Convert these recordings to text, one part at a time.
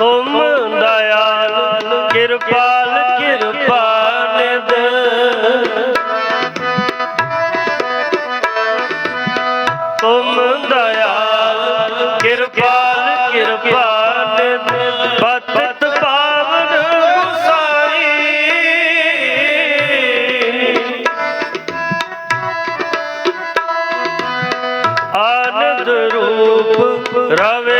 ਤੁਮ ਦਇਆਲ, ਕਿਰਪਾਲ ਕਿਰਪਾਲ ਦੇ ਤੁਮ ਦਇਆਲ, ਕਿਰਪਾਲ ਕਿਰਪਾਲ ਦੇ ਬਤਤ ਪਾਵਨ ਗੁਸਾਈ। ਆਨੰਦ ਰੂਪ ਰਵੇ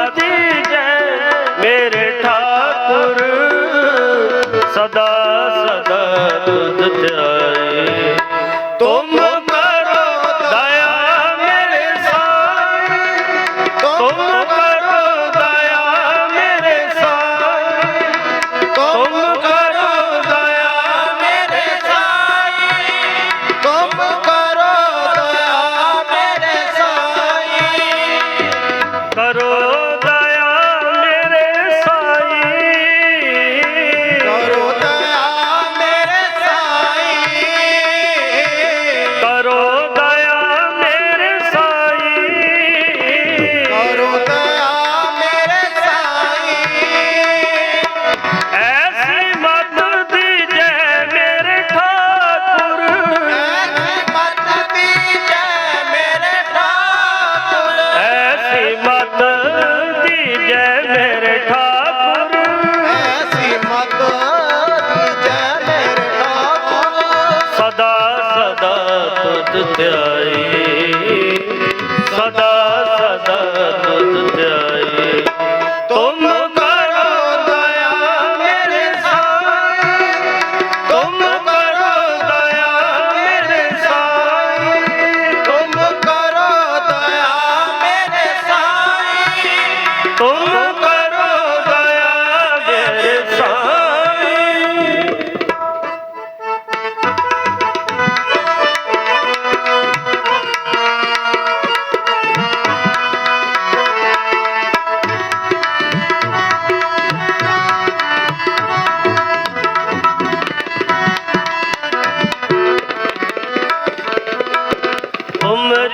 सदत ਸਤ ਧਿਆਏ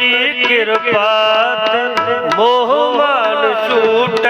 ਦੀ ਕਿਰਪਾ ਮੋਹ ਮਨ ਛੂਟ